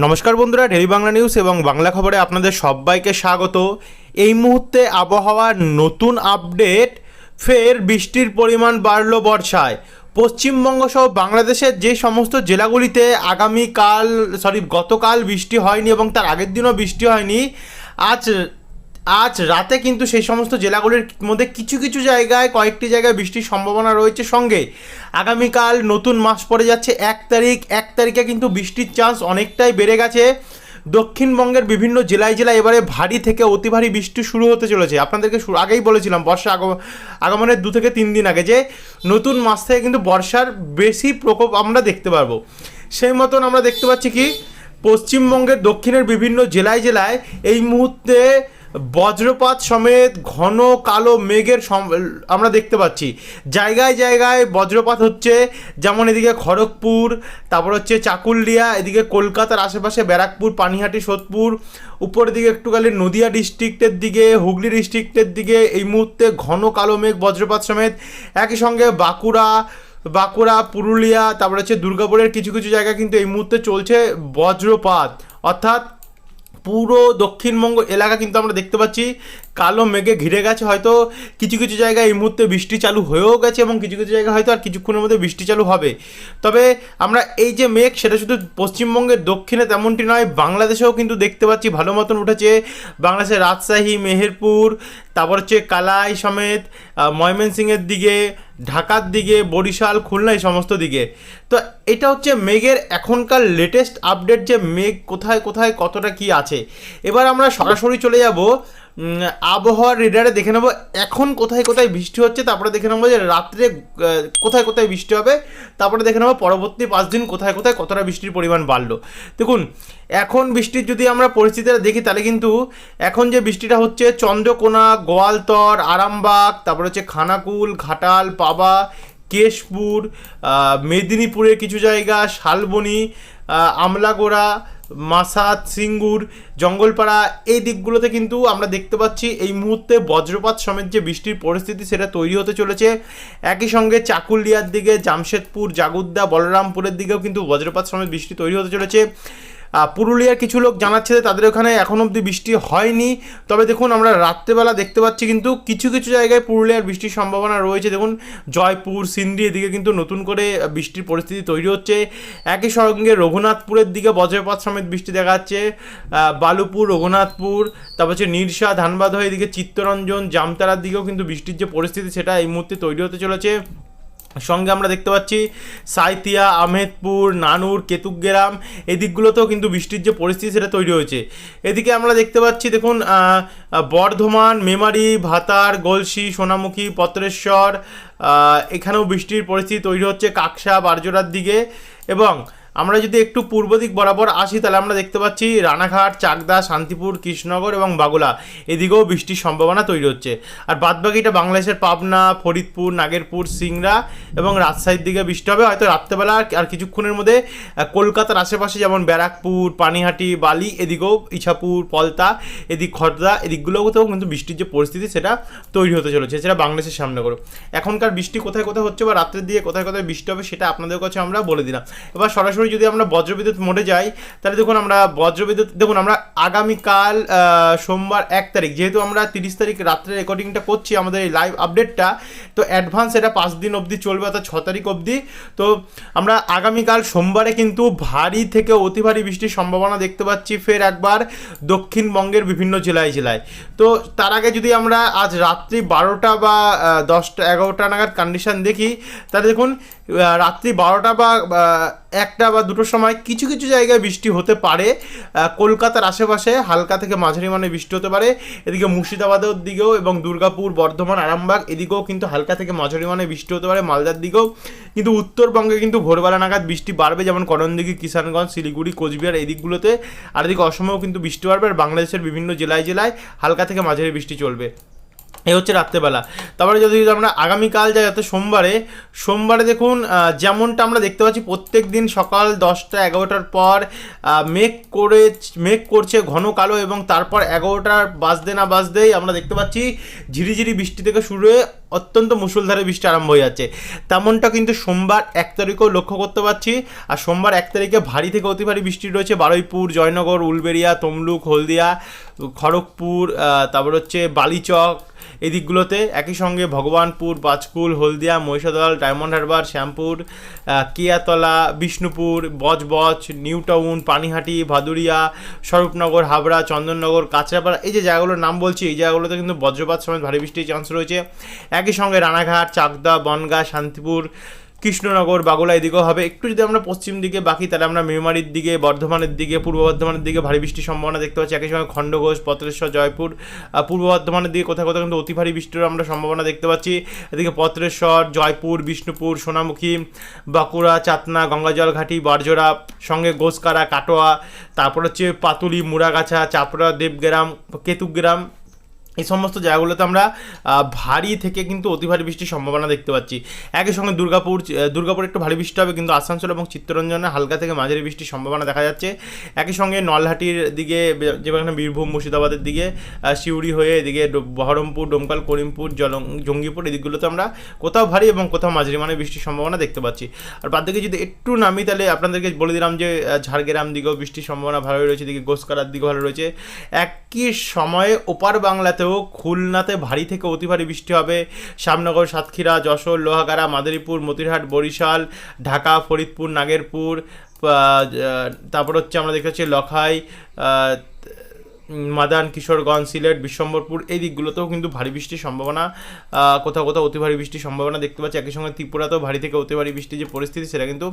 নমস্কার বন্ধুরা daily Bangla news এবং বাংলা খবরে আপনাদের সবাইকে স্বাগত। এই মুহূর্তে আবহাওয়ার নতুন আপডেট, ফের বৃষ্টির পরিমাণ বাড়ল বর্ষায়। পশ্চিমবঙ্গ সহ বাংলাদেশের যে সমস্ত জেলাগুলিতে আগামীকাল সরি গতকাল বৃষ্টি হয়নি এবং তার আগের দিনও বৃষ্টি হয়নি, আজ আজ রাতে কিন্তু সেই সমস্ত জেলাগুলির মধ্যে কিছু কিছু জায়গায়, কয়েকটি জায়গায় বৃষ্টির সম্ভাবনা রয়েছে সঙ্গে। আগামীকাল নতুন মাস পড়ে যাচ্ছে এক তারিখ তারিখে কিন্তু বৃষ্টির চান্স অনেকটাই বেড়ে গেছে। দক্ষিণবঙ্গের বিভিন্ন জেলায় জেলায় এবারে ভারী থেকে অতি ভারী বৃষ্টি শুরু হতে চলেছে। আপনাদেরকে আগেই বলেছিলাম, বর্ষা আগম আগমনের দু থেকে তিন দিন আগে যে নতুন মাস থেকে কিন্তু বর্ষার বেশি প্রকোপ আমরা দেখতে পারব। সেই মতন আমরা দেখতে পাচ্ছি কি, পশ্চিমবঙ্গের দক্ষিণের বিভিন্ন জেলায় জেলায় এই মুহূর্তে বজ্রপাত সমেত ঘন কালো মেঘের আমরা দেখতে পাচ্ছি। জায়গায় জায়গায় বজ্রপাত হচ্ছে, যেমন এদিকে খড়গপুর, তারপর হচ্ছে চাকুলিয়া, এদিকে কলকাতার আশেপাশে ব্যারাকপুর, পানিহাটি, সোদপুর উপরের দিকে একটুখানি নদিয়া ডিস্ট্রিক্টের দিকে, হুগলি ডিস্ট্রিক্টের দিকে, এই মুহূর্তে ঘন কালো মেঘ, বজ্রপাত সমেত। একই সঙ্গে বাঁকুড়া বাঁকুড়া, পুরুলিয়া, তারপর হচ্ছে দুর্গাপুরের কিছু কিছু জায়গা কিন্তু এই মুহূর্তে চলছে বজ্রপাত। অর্থাৎ পুরো দক্ষিণবঙ্গ এলাকা কিন্তু আমরা দেখতে পাচ্ছি। কালো মেঘে ঘিরে গেছে, হয়তো কিছু কিছু জায়গায় এই মুহূর্তে বৃষ্টি চালু হয়েও গেছে এবং কিছু কিছু জায়গায় হয়তো আর কিছুক্ষণের মধ্যে বৃষ্টি চালু হবে। তবে আমরা এই যে মেঘ, সেটা শুধু পশ্চিমবঙ্গের দক্ষিণে তেমনটি নয়, বাংলাদেশেও কিন্তু দেখতে পাচ্ছি ভালো মতন উঠেছে। বাংলাদেশের রাজশাহী, মেহেরপুর, তারপর হচ্ছে কালাই সমেত ময়মনসিংহের দিকে, ঢাকার দিকে, বরিশাল, খুলনা, এই সমস্ত দিকে। তো এটা হচ্ছে মেঘের এখনকার লেটেস্ট আপডেট যে মেঘ কোথায় কোথায়, কতটা কি আছে। এবার আমরা সরাসরি চলে যাব আবহাওয়ার রেডারে দেখে নেব। এখন কোথায় কোথায় বৃষ্টি হচ্ছে, তারপরে দেখে নেব যে রাত্রে কোথায় কোথায় বৃষ্টি হবে, তারপরে দেখে নেব পরবর্তী পাঁচ দিন কোথায় কোথায় কতটা বৃষ্টির পরিমাণ বাড়লো। দেখুন, এখন বৃষ্টির যদি আমরা পরিস্থিতিটা দেখি, তাহলে কিন্তু এখন যে বৃষ্টিটা হচ্ছে, চন্দ্রকোনা, গোয়ালতর, আরামবাগ, তারপরে হচ্ছে খানাকুল, ঘাটাল, পাবা, কেশপুর মেদিনীপুরের কিছু জায়গা, শালবনি আমলাগোড়া মাসাদ, সিঙ্গুর, জঙ্গলপাড়া এই দিকগুলোতে কিন্তু আমরা দেখতে পাচ্ছি এই মুহূর্তে বজ্রপাত সমেত যে বৃষ্টির পরিস্থিতি সেটা তৈরি হতে চলেছে। একই সঙ্গে চাকুলিয়ার দিকে, জামশেদপুর, জাগুদ্দা, বলরামপুরের দিকেও কিন্তু বজ্রপাত সমেত বৃষ্টি তৈরি হতে চলেছে। পুরুলিয়ার কিছু লোক জানাচ্ছে যে তাদের ওখানে এখন অবধি বৃষ্টি হয়নি। তবে দেখুন, আমরা রাত্রেবেলা দেখতে পাচ্ছি কিন্তু কিছু কিছু জায়গায় পুরুলিয়ার বৃষ্টির সম্ভাবনা রয়েছে। দেখুন, জয়পুর সিন্ডি এদিকে কিন্তু নতুন করে বৃষ্টির পরিস্থিতি তৈরি হচ্ছে। একই সঙ্গে রঘুনাথপুরের দিকে বজ্রপাত সমেত বৃষ্টি দেখা যাচ্ছে। বালুপুর, রঘুনাথপুর, তারপর হচ্ছে নিরসা, ধানবাদ হয়ে এদিকে চিত্তরঞ্জন, জামতারার দিকেও কিন্তু বৃষ্টির যে পরিস্থিতি, সেটা এই মুহূর্তে তৈরি হতে চলেছে। সঙ্গে আমরা দেখতে পাচ্ছি সাইতিয়া আহমেদপুর নানুর কেতুগ্রাম এদিকগুলোতেও দিকগুলোতেও কিন্তু বৃষ্টির যে পরিস্থিতি সেটা তৈরি হয়েছে। এদিকে আমরা দেখতে পাচ্ছি, দেখুন বর্ধমান, মেমারি, ভাতার, গলসি, সোনামুখী, পত্রেশ্বর এখানেও বৃষ্টির পরিস্থিতি তৈরি হচ্ছে কাকসা, বারজোড়ার দিকে এবং আমরা যদি একটু পূর্ব দিক বরাবর আসি, তাহলে আমরা দেখতে পাচ্ছি রানাঘাট, চাকদা, শান্তিপুর, কৃষ্ণনগর এবং বাগুলা। এদিকেও বৃষ্টির সম্ভাবনা তৈরি হচ্ছে। আর বাদবাকিটা বাংলাদেশের পাবনা, ফরিদপুর, নাগেরপুর, সিংড়া এবং রাজশাহীর দিকে বৃষ্টি হবে। হয়তো রাত্রেবেলা আর- আর কিছুক্ষণের মধ্যে কলকাতার আশেপাশে যেমন ব্যারাকপুর, পানিহাটি, বালি, এদিকেও ইছাপুর, পলতা, এদিক খর্দা, এদিকগুলোতেও কিন্তু বৃষ্টির যে পরিস্থিতি, সেটা তৈরি হতে চলেছে। সেটা বাংলাদেশের সামনে করে এখনকার বৃষ্টি কোথায় কোথায় হচ্ছে বা রাত্রের দিকে কোথায় কোথায় বৃষ্টি হবে, সেটা আপনাদের কাছে আমরা বলে দিলাম। এবার সরাসরি যদি আমরা বজ্রবিদ্যুৎ মোডে যাই, তাহলে দেখুন আমরা বজ্রবিদ্যুৎ, দেখুন আমরা আগামীকাল সোমবার এক তারিখ, যেহেতু আমরা তিরিশ তারিখ রাত্রে রেকর্ডিংটা করছি আমাদের এই লাইভ আপডেটটা তো অ্যাডভান্স এটা পাঁচ দিন অবধি চলবে, অর্থাৎ ছ তারিখ অবধি। তো আমরা আগামীকাল সোমবারে কিন্তু ভারী থেকে অতি ভারী বৃষ্টির সম্ভাবনা দেখতে পাচ্ছি ফের একবার দক্ষিণবঙ্গের বিভিন্ন জেলায় জেলায়। তো তার আগে যদি আমরা আজ রাত্রি বারোটা বা দশটা, এগারোটা নাগাদ কন্ডিশন দেখি, তাহলে দেখুন রাত্রি বারোটা বা একটা বা দুটোর সময় কিছু কিছু জায়গায় বৃষ্টি হতে পারে। কলকাতার আশেপাশে হালকা থেকে মাঝারি মানে বৃষ্টি হতে পারে। এদিকে মুর্শিদাবাদের দিকেও এবং দুর্গাপুর, বর্ধমান, আরামবাগ এদিকেও কিন্তু হালকা থেকে মাঝারি মানে বৃষ্টি হতে পারে মালদার দিকেও। কিন্তু উত্তরবঙ্গে কিন্তু ভোরবেলা নাগাদ বৃষ্টি বাড়বে যেমন করণদিঘি কিষানগঞ্জ, শিলিগুড়ি, কোচবিহার এই দিকগুলোতে আর এদিকে অসমেও কিন্তু বৃষ্টি বাড়বে। আর বাংলাদেশের বিভিন্ন জেলায় জেলায় হালকা থেকে মাঝারি বৃষ্টি চলবে। এই হচ্ছে রাত্রেবেলা। তারপরে যদি আমরা আগামীকাল যাই, অর্থাৎ সোমবারে সোমবারে দেখুন যেমনটা আমরা দেখতে পাচ্ছি, প্রত্যেক দিন সকাল দশটা, এগারোটার পর মেঘ করে, মেঘ করছে ঘন কালো এবং তারপর এগারোটার বাজতে না বাজতেই আমরা দেখতে পাচ্ছি ঝিরিঝিরি বৃষ্টি থেকে শুরু হয়ে অত্যন্ত মুসুলধারে বৃষ্টি আরম্ভ হয়ে যাচ্ছে। তেমনটা কিন্তু সোমবার এক তারিখেও লক্ষ্য করতে পারছি। আর সোমবার এক তারিখে ভারী থেকে অতি ভারী বৃষ্টি রয়েছে। বারুইপুর, জয়নগর, উলবেড়িয়া, তমলুক, হলদিয়া, খড়গপুর তারপর হচ্ছে বালিচক এই দিকগুলোতে একই সঙ্গে Bhagwanpur Panchkul Haldia, Mahishadal, diamond Harbour, Shyampur Kiatala, Bishnupur, Budge Budge new town Panihati, Bhadauria, Swarupnagar, Habra, Chandannagar, Kanchrapara. এই যে জায়গাগুলোর নাম বলছি, এই জায়গাগুলোতে কিন্তু বজ্রপাত সমেত ভারী বৃষ্টির চান্স রয়েছে। একই সঙ্গে রানাঘাট, চাকদা, বনগা, শান্তিপুর, কৃষ্ণনগর, বাগুলা এদিকেও হবে। একটু যদি আমরা পশ্চিম দিকে বাকি, তাহলে আমরা মেমারির দিকে, বর্ধমানের দিকে, পূর্ব বর্ধমানের দিকে ভারী বৃষ্টির সম্ভাবনা দেখতে পাচ্ছি। একই সঙ্গে খণ্ডঘোষ পত্রেশ্বর, জয়পুর পূর্ব বর্ধমানের দিকে কোথাও কোথাও কিন্তু অতি ভারী বৃষ্টির আমরা সম্ভাবনা দেখতে পাচ্ছি। এদিকে পত্রেশ্বর, জয়পুর, বিষ্ণুপুর, সোনামুখী, বাঁকুড়া, চাতনা গঙ্গাজল ঘাটি বারজোড়া সঙ্গে গোসকারা কাটোয়া, তারপর হচ্ছে পাতুলি, মুড়াগাছা, চাপড়া, দেবগ্রাম, কেতুগ্রাম এই সমস্ত জায়গাগুলোতে আমরা ভারী থেকে কিন্তু অতি ভারী বৃষ্টির সম্ভাবনা দেখতে পাচ্ছি। একই সঙ্গে দুর্গাপুর দুর্গাপুর একটু ভারী বৃষ্টি হবে, কিন্তু আসানসোল এবং চিত্তরঞ্জনে হালকা থেকে মাঝারি বৃষ্টির সম্ভাবনা দেখা যাচ্ছে। একই সঙ্গে নলহাটির দিকে যেখানে বীরভূম, মুর্শিদাবাদের দিকে সিউড়ি হয়ে এদিকে বহরমপুর, ডোমকাল, করিমপুর, জলং, জঙ্গিপুর এই দিকগুলোতে আমরা কোথাও ভারী এবং কোথাও মাঝারি মানে বৃষ্টির সম্ভাবনা দেখতে পাচ্ছি। আর বাদ দিকে যদি একটু নামি, তাহলে আপনাদেরকে বলে দিলাম যে ঝাড়গ্রাম দিকেও বৃষ্টির সম্ভাবনা ভালোই রয়েছে, এদিকে গোসকারার দিকে ভালো রয়েছে। একই সময়ে ওপার বাংলাতেও খুলনাতে ভারী থেকে অতি ভারী বৃষ্টি হবে। শ্যামনগর সাতক্ষীরা, যশোর, লোহাগাড়া, মাদারীপুর, মতিরহাট, বরিশাল, ঢাকা, ফরিদপুর, নাগেরপুর তারপর হচ্ছে আমরা দেখতে পাচ্ছি লখাই মাদান, কিশোরগঞ্জ, সিলেট, বিশ্বম্বরপুর এই দিকগুলোতেও কিন্তু ভারী বৃষ্টির সম্ভাবনা কোথাও কোথাও অতি ভারী বৃষ্টির সম্ভাবনা দেখতে পাচ্ছি। একই সঙ্গে ত্রিপুরাতেও ভারী থেকে অতি ভারী বৃষ্টির যে পরিস্থিতি, সেটা কিন্তু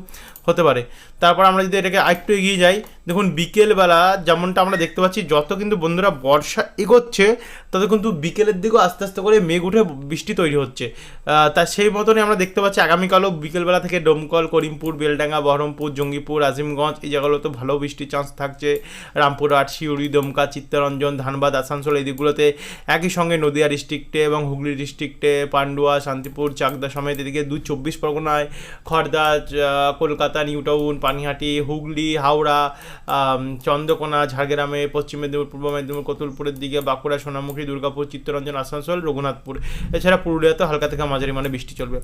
হতে পারে। তারপর আমরা যদি এটাকে আরেকটু এগিয়ে যাই, দেখুন বিকেলবেলা যেমনটা আমরা দেখতে পাচ্ছি, যত কিন্তু বন্ধুরা বর্ষা এগোচ্ছে, তত কিন্তু বিকেলের দিকেও আস্তে আস্তে করে মেঘ উঠে বৃষ্টি তৈরি হচ্ছে। তা সেই মতনই আমরা দেখতে পাচ্ছি, আগামীকালও বিকেলবেলা থেকে ডোমকল, করিমপুর, বেলডাঙ্গা, বহরমপুর, জঙ্গিপুর, আজিমগঞ্জ, এই জায়গাগুলোতে ভালো বৃষ্টির চান্স থাকছে। রামপুরহাট শিউড়ি দমকা চিত্তরঞ্জন, ধানবাদ, আসানসোল এই দিকগুলোতে একই সঙ্গে নদিয়া ডিস্ট্রিক্টে এবং হুগলি ডিস্ট্রিক্টে পান্ডুয়া, শান্তিপুর, চাকদা সমেত এদিকে দুই চব্বিশ পরগনায় খড়দা কলকাতা নিউ টাউন পানিহাটি, হুগলি, হাওড়া চন্দ্রকোনা, ঝাড়গ্রামে, পশ্চিম মেদিনীপুর, পূর্ব মেদিনীপুর, কতুলপুরের দিকে, বাঁকুড়া, সোনামুখী, দুর্গাপুর, চিত্তরঞ্জন, আসানসোল, রঘুনাথপুর। এছাড়া পুরুলিয়াতে হালকা থেকে মাঝারি মানে বৃষ্টি চলবে।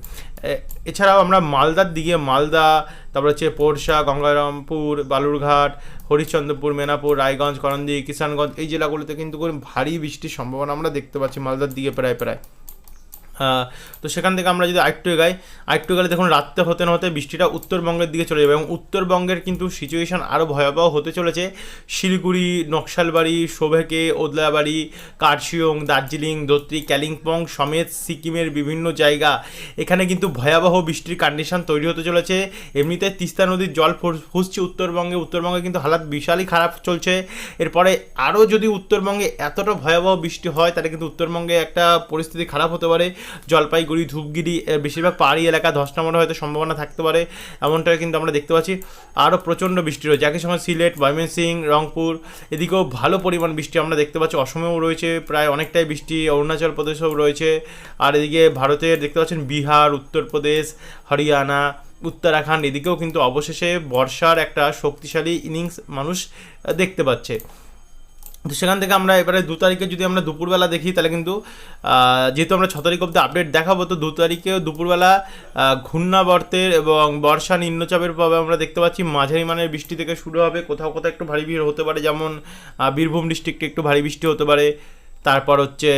এছাড়াও আমরা মালদার দিকে, মালদা, তারপর হচ্ছে পোরশা, গঙ্গারামপুর, বালুরঘাট হরিশ্চন্দ্রপুর, মেনাপুর, রায়গঞ্জ করন্দি কিষানগঞ্জ এই জেলাগুলোতে কিন্তু ভারী বৃষ্টির সম্ভাবনা আমরা দেখতে পাচ্ছি মালদার দিকে প্রায় প্রায়। তো সেখান থেকে আমরা যদি আরেকটু এগাই, আরেকটু গেলে দেখুন রাত্রে হতে না হতে বৃষ্টিটা উত্তরবঙ্গের দিকে চলে যাবে এবং উত্তরবঙ্গের কিন্তু সিচুয়েশন আরও ভয়াবহ হতে চলেছে। শিলিগুড়ি, নকশালবাড়ি শোভেকে ওদলাবাড়ি কার্শিয়ং দার্জিলিং দত্রি কালিম্পং সমেত সিকিমের বিভিন্ন জায়গা। এখানে কিন্তু ভয়াবহ বৃষ্টির কন্ডিশন তৈরি হতে চলেছে। এমনিতে তিস্তা নদীর জল ফুসছে উত্তরবঙ্গে। উত্তরবঙ্গে কিন্তু হালাত বিশালই খারাপ চলছে। এরপরে আরও যদি উত্তরবঙ্গে এতটা ভয়াবহ বৃষ্টি হয়, তাহলে কিন্তু উত্তরবঙ্গে একটা পরিস্থিতি খারাপ হতে পারে। জলপাইগুড়ি ধূপগিরি বেশিরভাগ পাহাড়ি এলাকা ধস নামারও হয়তো সম্ভাবনা থাকতে পারে, এমনটা কিন্তু আমরা দেখতে পাচ্ছি। আরও প্রচণ্ড বৃষ্টি রয়েছে। একই সময় সিলেট ময়মনসিং রংপুর, এদিকেও ভালো পরিমাণ বৃষ্টি আমরা দেখতে পাচ্ছি। অসমেও রয়েছে প্রায় অনেকটাই বৃষ্টি, অরুণাচল প্রদেশেও রয়েছে। আর এদিকে ভারতের দেখতে পাচ্ছেন বিহার, উত্তরপ্রদেশ, হরিয়ানা, উত্তরাখণ্ড, এদিকেও কিন্তু অবশেষে বর্ষার একটা শক্তিশালী ইনিংস মানুষ দেখতে পাচ্ছে। তো সেখান থেকে আমরা এবারে দু তারিখে যদি আমরা দুপুরবেলা দেখি, তাহলে কিন্তু যেহেতু আমরা ছ তারিখ অব্দি আপডেট দেখাবো, তো দু তারিখেও দুপুরবেলা ঘূর্ণাবর্তের এবং বর্ষা নিম্নচাপের প্রভাবে আমরা দেখতে পাচ্ছি মাঝারি মানের বৃষ্টি থেকে শুরু হবে। কোথাও কোথাও একটু ভারী ভিড় হতে পারে, যেমন বীরভূম ডিস্ট্রিক্টে একটু ভারী বৃষ্টি হতে পারে। তারপর হচ্ছে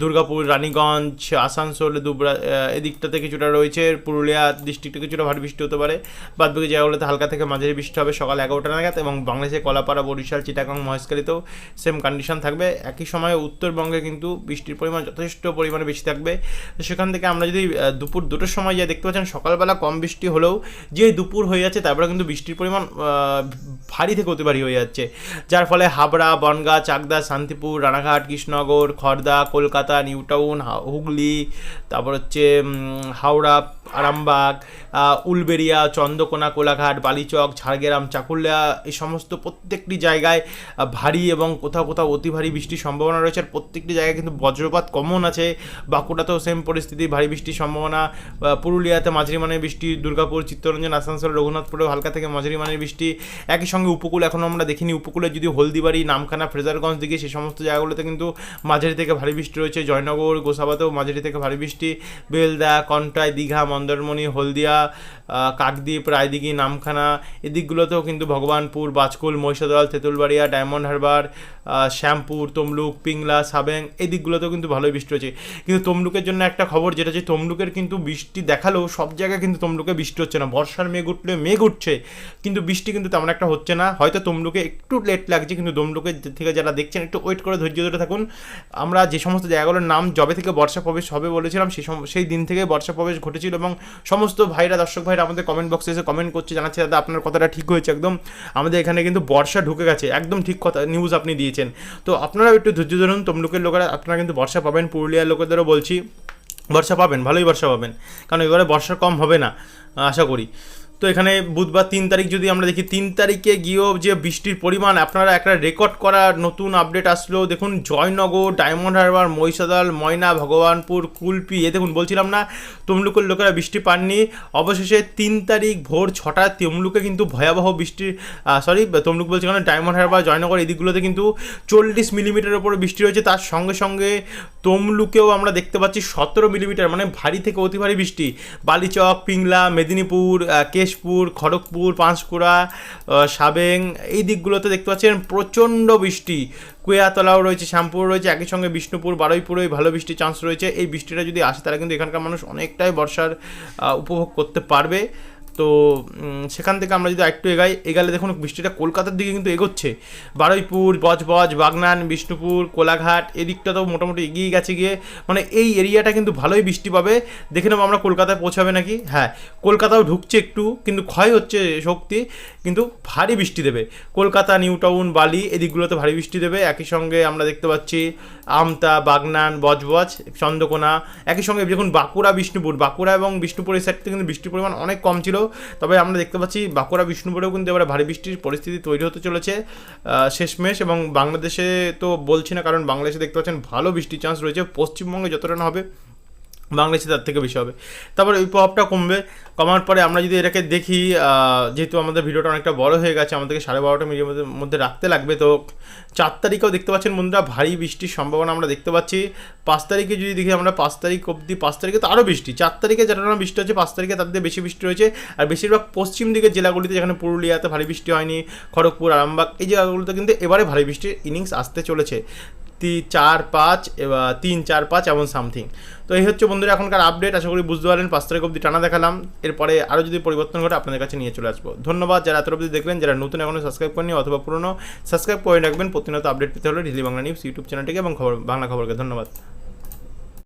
দুর্গাপুর, রানীগঞ্জ, আসানসোল, দুবরা এদিকটাতে কিছুটা রয়েছে, পুরুলিয়া ডিস্ট্রিক্টে কিছুটা ভারী বৃষ্টি হতে পারে। বাদ বাকি জায়গাগুলোতে হালকা থেকে মাঝারি বৃষ্টি হবে, সকাল এগারোটা নাগাদ এবং বাংলাদেশে কলাপাড়া, বরিশাল, চিটাগাং, মহেশখালীতেও সেম কন্ডিশন থাকবে। একই সময়ে উত্তরবঙ্গে কিন্তু বৃষ্টির পরিমাণ যথেষ্ট পরিমাণে বেশি থাকবে। সেখান থেকে আমরা যদি দুপুর দুটোর সময় যা দেখতে পাচ্ছেন, সকালবেলা কম বৃষ্টি হলেও যে দুপুর হয়ে যাচ্ছে তারপরে কিন্তু বৃষ্টির পরিমাণ ভারী থেকে অতি ভারী হয়ে যাচ্ছে। যার ফলে হাবড়া, বনগাঁ, চাকদা, শান্তিপুর, রানাঘাট কৃষ্ণনগর খড়দা কলকাতা নিউটাউন হুগলি তারপর হচ্ছে হাওড়া আরামবাগ আহ, উলবেড়িয়া চন্দ্রকোনা কোলাঘাট বালিচক ঝাড়গ্রাম চাকুলিয়া এই সমস্ত প্রত্যেকটি জায়গায় ভারী এবং কোথাও কোথাও অতি ভারী বৃষ্টির সম্ভাবনা রয়েছে। আর প্রত্যেকটি জায়গায় কিন্তু বজ্রপাত কমন আছে। বাঁকুড়াতেও সেম পরিস্থিতি ভারী বৃষ্টির সম্ভাবনা। পুরুলিয়াতে মাঝারি মানের বৃষ্টি দুর্গাপুর চিত্তরঞ্জন আসানসোল রঘুনাথপুরেও হালকা থেকে মাঝারি মানের বৃষ্টি। একই সঙ্গে উপকূল এখনও আমরা দেখিনি। উপকূলে যদি হলদিবাড়ি নামখানা ফ্রেজারগঞ্জ দিকে সেই সমস্ত জায়গাগুলোতে কিন্তু মাঝারি থেকে ভারী বৃষ্টি রয়েছে। জয়নগর গোসাবাতেও মাঝারি থেকে ভারী বৃষ্টি। বেলদা কন্টাই দীঘা মন্দারমণি হলদিয়া কাকদ্বীপ, রায়দিঘি, নামখানা এদিকগুলোতেও কিন্তু ভগবানপুর, বাজকুল, মহিষাদল, তেঁতুলবাড়িয়া, ডায়মন্ড হারবার শ্যামপুর, তমলুক, পিংলা, সাবেং, এই দিকগুলোতেও কিন্তু ভালোই বৃষ্টি হচ্ছে। কিন্তু তমলুকের জন্য একটা খবর, যেটা হচ্ছে তমলুকের কিন্তু বৃষ্টি দেখালেও সব জায়গায় কিন্তু তমলুকে বৃষ্টি হচ্ছে না। বর্ষার মেঘ উঠলে মেঘ উঠছে, কিন্তু বৃষ্টি কিন্তু তেমন একটা হচ্ছে না। হয়তো তমলুকে একটু লেট লাগছে, কিন্তু তমলুকের থেকে যারা দেখছেন, একটু ওয়েট করে ধৈর্য ধরে থাকুন। আমরা যে সমস্ত জায়গাগুলোর নাম জবে থেকে বর্ষা প্রবেশ হবে বলেছিলাম সেই সেই দিন থেকে বর্ষা প্রবেশ ঘটেছিল এবং সমস্ত ভাইরা, দর্শক ভাইরা আমাদের কমেন্ট বক্সে এসে কমেন্ট করছে, জানাচ্ছে, দাদা, আপনার কথাটা ঠিক হয়েছে একদম। আমাদের এখানে কিন্তু বর্ষা ঢুকে গেছে। একদম ঠিক কথা নিউজ আপনি দিয়েছেন। তো আপনারাও একটু ধৈর্য ধরুন, তমলুকের লোকেরা, আপনারা কিন্তু বর্ষা পাবেন। পুরুলিয়ার লোকেদেরও বলছি, বর্ষা পাবেন, ভালোই বর্ষা পাবেন। কারণ এবারে বর্ষা কম হবে না, আশা করি। তো এখানে বুধবার তিন তারিখ যদি আমরা দেখি তিন তারিখে গিয়েও যে বৃষ্টির পরিমাণ আপনারা একটা রেকর্ড করা নতুন আপডেট আসলো। দেখুন জয়নগর ডায়মন্ড হারবার মহিষাদল ময়না ভগবানপুর কুলপি এ দেখুন বলছিলাম না তমলুকের লোকেরা বৃষ্টি পাননি। অবশেষে তিন তারিখ ভোর ছটা তমলুকে কিন্তু ভয়াবহ বৃষ্টি সরি তমলুক বলছি কারণ ডায়মন্ড হারবার জয়নগর এই দিকগুলোতে কিন্তু চল্লিশ মিলিমিটারের উপরে বৃষ্টি রয়েছে তার সঙ্গে সঙ্গে তমলুকেও আমরা দেখতে পাচ্ছি সতেরো মিলিমিটার মানে ভারী থেকে অতি ভারী বৃষ্টি। বালিচক পিংলা মেদিনীপুর আহ, কেশপুর খড়গপুর, পাঁশকুড়া সাবেং, এই দিকগুলোতে দেখতে পাচ্ছেন প্রচণ্ড বৃষ্টি। কুয়াতলাও রয়েছে, শ্যামপুর রয়েছে, একই সঙ্গে বিষ্ণুপুর বারুইপুরে ভালো বৃষ্টির চান্স রয়েছে। এই বৃষ্টিটা যদি আসে, তাহলে কিন্তু এখানকার মানুষ অনেকটাই বর্ষার উপভোগ করতে পারবে। তো সেখান থেকে আমরা যদি একটু এগাই, এগালে দেখুন বৃষ্টিটা কলকাতার দিকে কিন্তু এগোচ্ছে। বারুইপুর, বজবজ, বাগনান, বিষ্ণুপুর, কোলাঘাট, এদিকটা তো মোটামুটি এগিয়ে গেছে গিয়ে মানে এই এরিয়াটা কিন্তু ভালোই বৃষ্টি পাবে। দেখে নেব আমরা কলকাতায় পৌঁছাবে নাকি? হ্যাঁ কলকাতাও ঢুকছে একটু, কিন্তু ক্ষয় হচ্ছে শক্তি, কিন্তু ভারী বৃষ্টি দেবে। কলকাতা নিউ টাউন বালি, এদিকগুলোতে ভারী বৃষ্টি দেবে। একই সঙ্গে আমরা দেখতে পাচ্ছি আমতা, বাগনান, বজবজ, চন্দ্রকোনা। একই সঙ্গে দেখুন বাঁকুড়া, বিষ্ণুপুর। বাঁকুড়া এবং বিষ্ণুপুরের সাইড থেকে কিন্তু বৃষ্টির পরিমাণ অনেক কম ছিল। তবে আমরা দেখতে পাচ্ছি বাঁকুড়া, বিষ্ণুপুরেও কিন্তু এবারে ভারী বৃষ্টির পরিস্থিতি তৈরি হতে চলেছে। শেষমেশ এবং বাংলাদেশে তো বলছি না, কারণ বাংলাদেশে দেখতে পাচ্ছেন ভালো বৃষ্টির চান্স রয়েছে। পশ্চিমবঙ্গে যতটা না হবে বাংলাদেশে তার থেকে বেশি হবে। তারপরে ওই প্রভাবটা কমবে। কমার পরে আমরা যদি এটাকে দেখি যেহেতু আমাদের ভিডিওটা অনেকটা বড় হয়ে গেছে, আমাদেরকে সাড়ে বারোটা মিনিটের মধ্যে রাখতে লাগবে, তো চার তারিখেও দেখতে পাচ্ছেন বন্ধুরা, ভারী বৃষ্টির সম্ভাবনা আমরা দেখতে পাচ্ছি। পাঁচ তারিখে যদি দেখি আমরা পাঁচ তারিখ অবধি, পাঁচ তারিখে তো আরও বৃষ্টি, চার তারিখে যেটা বৃষ্টি হচ্ছে, পাঁচ তারিখে তার বেশি বৃষ্টি রয়েছে। আর বেশিরভাগ পশ্চিম দিকের জেলাগুলিতে, যেখানে পুরুলিয়াতে ভারী বৃষ্টি হয়নি, খড়গপুর, আরামবাগ, এই জায়গাগুলোতে কিন্তু এবারে ভারী বৃষ্টির ইনিংস আসতে চলেছে। তি চার পাঁচ এবার তিন চার পাঁচ এমন সামথিং। তো এই হচ্ছে বন্ধুরা এখনকার আপডেট, আশা করি বুঝতে পারেন পাঁচ তারিখ অবধি টানা দেখালাম। এরপরে আরও যদি পরিবর্তন ঘটে, আপনাদের কাছে নিয়ে চলে আসব। ধন্যবাদ যারা এত অবধি দেখলেন, যারা নতুন এখনও সাবস্ক্রাইব করেনি অথবা পুরনো, সাবস্ক্রাইব করে রাখবেন। প্রতিনিয়ত আপডেট পেতে হলে ডেলি বাংলা নিউজ ইউটিউব চ্যানেলটিকে এবং খবর বাংলা খবরকে ধন্যবাদ।